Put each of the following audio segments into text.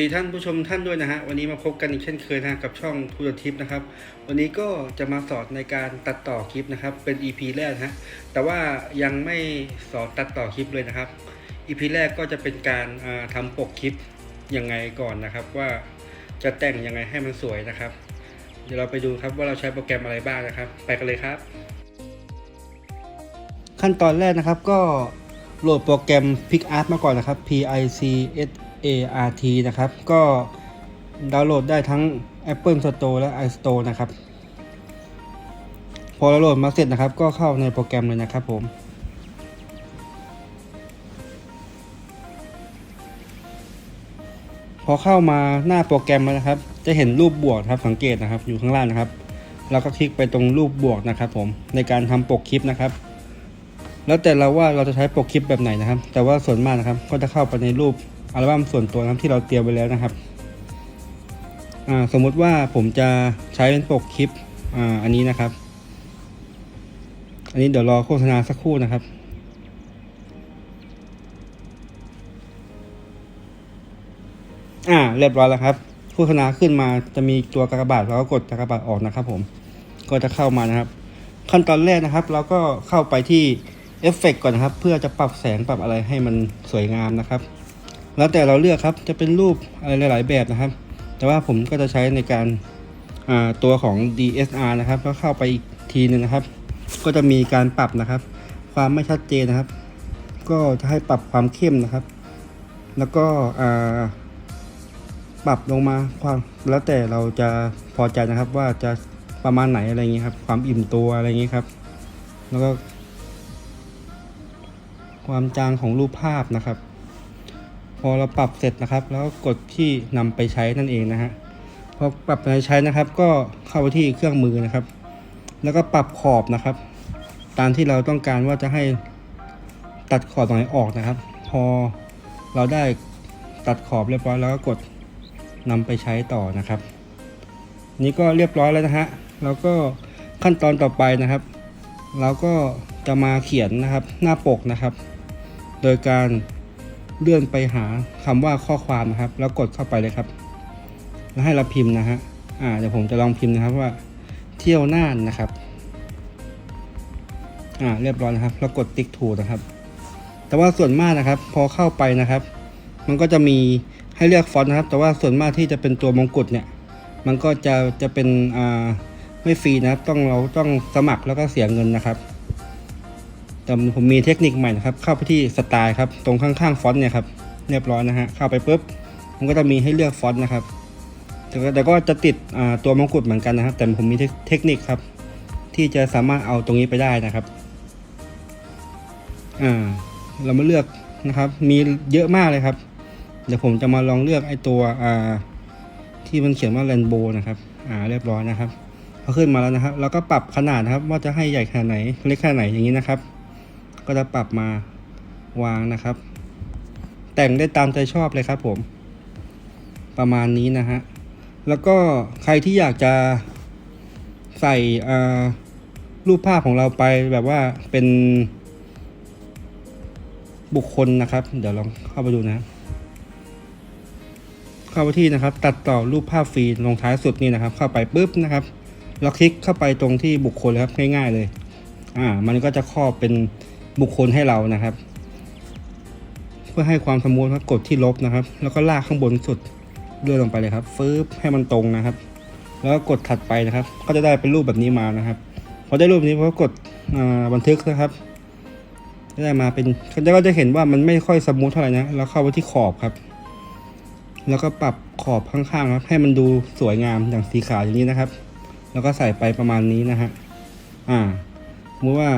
ดีท่านผู้ชมท่านด้วยนะฮะ วันนี้มาพบกันอีกเช่นเคยนะกับช่องทูดทิปนะครับ วันนี้ก็จะมาสอนในการตัดต่อคลิปนะครับ เป็น EP แรกฮะ แต่ว่ายังไม่สอนตัดต่อคลิปเลยนะครับ EP แรกก็จะเป็นการอ่าทำปกคลิปยังไงก่อนนะครับ ว่าจะแต่งยังไงให้มันสวยนะครับ เดี๋ยวเราไปดูครับว่าเราใช้โปรแกรมอะไรบ้างนะครับ ไปกันเลยครับ ขั้นตอนแรกนะครับก็โหลดโปรแกรม PicArt มาก่อนนะครับ P I C S A R T นะครับ ก็ดาวน์โหลดได้ทั้ง Apple Store และ iStore นะครับ พอเราโหลดมาเสร็จนะครับ ก็เข้าในโปรแกรมเลยนะครับผม พอเข้ามาหน้าโปรแกรมแล้วนะครับ จะเห็นรูปบวกครับสังเกตนะครับ อยู่ข้างล่างนะครับแล้วก็คลิกไปตรงรูปบวกนะครับ ผมในการทำปกคลิปนะครับแล้วแต่เราว่าเราจะใช้ปกคลิปแบบไหนนะครับ แต่ว่าส่วนมากนะครับ ก็จะเข้าไปในรูป อัลบั้มส่วนตัวนะครับที่เราเตรียมไว้แล้วนะครับสมมุติว่าผมจะใช้เป็นปกคลิปออันนี้นะครับ อันนี้เดี๋ยวรอโฆษณาสักครู่นะครับอ่าเรียบร้อยแล้วครับโฆษณาขึ้นมาจะมีตัวกากบาทเราก็กดกากบาทออกนะครับ ผมก็จะเข้ามานะครับ ขั้นตอนแรกนะครับ เราก็เข้าไปที่เอฟเฟกก่อนนะครับ เพื่อจะปรับแสงปรับอะไรให้มันสวยงามนะครับ แล้วแต่เราเลือกครับจะเป็นรูปอะไรหลาย ๆ แบบนะครับ แต่ว่าผมก็จะใช้ในการาตัวของ DSR นะครับแล้วเข้าไปอีกทีหนึ่งนะครับ ก็จะมีการปรับนะครับ ความไม่ชัดเจนนะครับ ก็จะให้ปรับความเข้มนะครับ แล้วก็ปรับลงมาความแล้วแต่เราจะพอใจนะครับ ว่าจะประมาณไหนอะไรเงี้ยครับ ความอิ่มตัวอะไรเงี้ยครับ แล้วก็ ความจางของรูปภาพนะครับ พอเราปรับเสร็จนะครับ แล้วก็กดที่นำไปใช้นั่นเองนะฮะพอปรับไปใช้นะครับ ก็เข้าไปที่เครื่องมือนะครับ แล้วก็ปรับขอบนะครับ ตามที่เราต้องการว่าจะให้ตัดขอบตรงไหนออกนะครับ พอเราได้ตัดขอบเรียบร้อยแล้วก็กดนำไปใช้ต่อนะครับ นี่ก็เรียบร้อยแล้วนะฮะแล้วก็ขั้นตอนต่อไปนะครับ เราก็จะมาเขียนนะครับหน้าปกนะครับ โดยการ เลื่อนไปหาคำว่าข้อความนะครับ แล้วกดเข้าไปเลยครับ แล้วให้เราพิมพ์นะฮะอ่าเดี๋ยวผมจะลองพิมพ์นะครับว่า เที่ยวน่านนะครับอ่าเรียบร้อยนะครับ แล้วกดติ๊กถูกนะครับ แต่ว่าส่วนมากนะครับ พอเข้าไปนะครับ มันก็จะมีให้เลือกฟอนต์นะครับ แต่ว่าส่วนมากที่จะเป็นตัวมงกุฎเนี่ย มันก็จะจะเป็นอ่าไม่ฟรีนะครับ ต้องเราต้องสมัครแล้วก็เสียเงินนะครับ แต่ผมมีเทคนิคใหม่นะครับ เข้าไปที่สไตล์ครับ ตรงข้างๆฟอนต์เนี่ยครับ เรียบร้อยนะฮะ เข้าไปปุ๊บ มันก็จะมีให้เลือกฟอนต์นะครับ แต่ก็จะติดตัวมงกุฎเหมือนกันนะครับ แต่ผมมีเทคนิคครับ ที่จะสามารถเอาตรงนี้ไปได้นะครับ อ่า เรามาเลือกนะครับ มีเยอะมากเลยครับ เดี๋ยวผมจะมาลองเลือกไอ้ตัวอ่าที่มันเขียนว่า Rainbow นะครับ อ่า เรียบร้อยนะครับพอขึ้นมาแล้วนะครับ เราก็ปรับขนาดนะครับ ว่าจะให้ใหญ่ขนาดไหน เล็กขนาดไหนอย่างนี้นะครับ ก็จะปรับมาวางนะครับ แต่งได้ตามใจชอบเลยครับผม ประมาณนี้นะฮะ แล้วก็ใครที่อยากจะใส่รูปภาพของเราไปแบบว่าเป็นบุคคลนะครับ เดี๋ยวลองเข้าไปดูนะ เข้าไปที่นะครับ ตัดต่อรูปภาพฟรีลงท้ายสุดนี่นะครับ เข้าไปปุ๊บนะครับเราคลิกเข้าไปตรงที่บุคคลครับง่าย ๆเลย อ่า มันก็จะครอบเป็น บุคคลให้เรานะครับ เพื่อให้ความสมูทครับกดที่ลบนะครับ แล้วก็ลากข้างบนสุดเลื่อนลงไปเลยครับฟืบให้มันตรงนะครับ แล้วก็กดถัดไปนะครับ ก็จะได้เป็นรูปแบบนี้มานะครับพอได้รูปนี้พอกดอบันทึกนะครับได้มาเป็นก็จะเห็นว่ามันไม่ค่อยสมูทเท่าไหร่นะแล้วเข้าไปที่ขอบครับ แล้วก็ปรับขอบข้างๆครับ ให้มันดูสวยงามอย่างสีขาวอย่างนี้นะครับ แล้วก็ใส่ไปประมาณนี้นะฮะอ่าสมมติว่า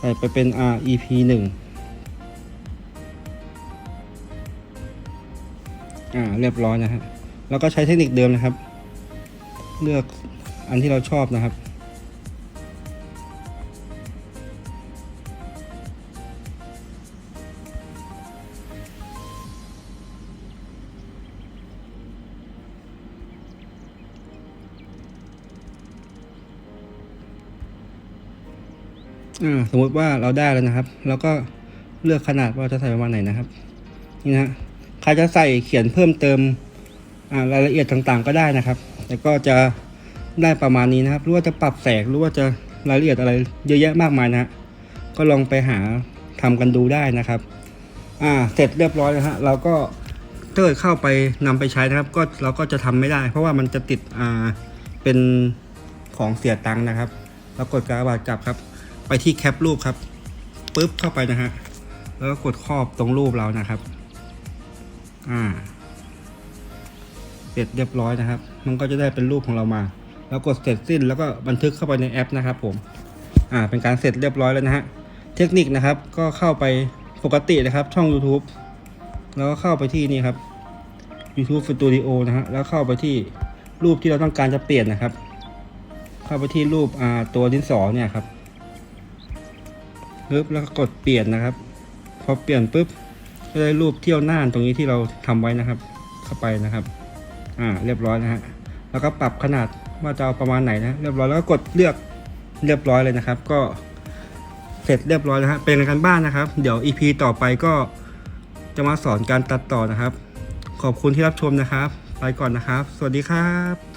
ใส่ไปเป็น R EP หนึ่งอ่าเรียบร้อยนะฮะแล้วก็ใช้เทคนิคเดิมนะครับ เลือกอันที่เราชอบนะครับ อ่าสมมติว่าเราได้แล้วนะครับ แล้วก็เลือกขนาดว่าจะใส่ประมาณไหนนะครับ นี่นะใครจะใส่เขียนเพิ่มเติมรายละเอียดต่างๆ ก็ได้นะครับ แต่ก็จะได้ประมาณนี้นะครับหรือว่าจะปรับแสงหรือว่าจะรายละเอียดอะไรเยอะแยะมากมายนะก็ลองไปหาทำกันดูได้นะครับ อ่า เสร็จเรียบร้อยแล้วฮะ เราก็ถ้าเกิดเข้าไปนำไปใช้นะครับ ก็เราก็จะทำไม่ได้ เพราะว่ามันจะติด อ่า เป็นของเสียตังค์นะครับแล้วกดกระบาดกลับครับ ไปที่แคปรูปครับปุ๊บเข้าไปนะฮะแล้วก็กดครอบตรงรูปเรานะครับ อ่า เสร็จเรียบร้อยนะครับ มันก็จะได้เป็นรูปของเรามา แล้วกดเสร็จสิ้นแล้วก็บันทึกเข้าไปในแอปนะครับ ผม อ่า เป็นการเสร็จเรียบร้อยแล้วนะฮะ เทคนิคนะครับ ก็เข้าไปปกตินะครับ ช่อง YouTube แล้วก็เข้าไปที่นี่ครับ YouTube Studio นะฮะ แล้วเข้าไปที่รูปที่เราต้องการจะเปลี่ยนนะครับ เข้าไปที่รูปอ่าตัวดินสอเนี่ยครับ ปึ๊บแล้วก็กดเปลี่ยนนะครับ พอเปลี่ยนปุ๊บก็ได้รูปเที่ยวน่านตรงนี้ที่เราทำไว้นะครับ เข้าไปนะครับ อ่า เรียบร้อยนะฮะ แล้วก็ปรับขนาดว่าจะเอาประมาณไหนนะ เรียบร้อยแล้วก็กดเลือกเรียบร้อยเลยนะครับ ก็เสร็จเรียบร้อยแล้วฮะ เป็นการบ้านนะครับ เดี๋ยว EP ต่อไปก็จะมาสอนการตัดต่อนะครับ ขอบคุณที่รับชมนะครับ ไปก่อนนะครับ สวัสดีครับ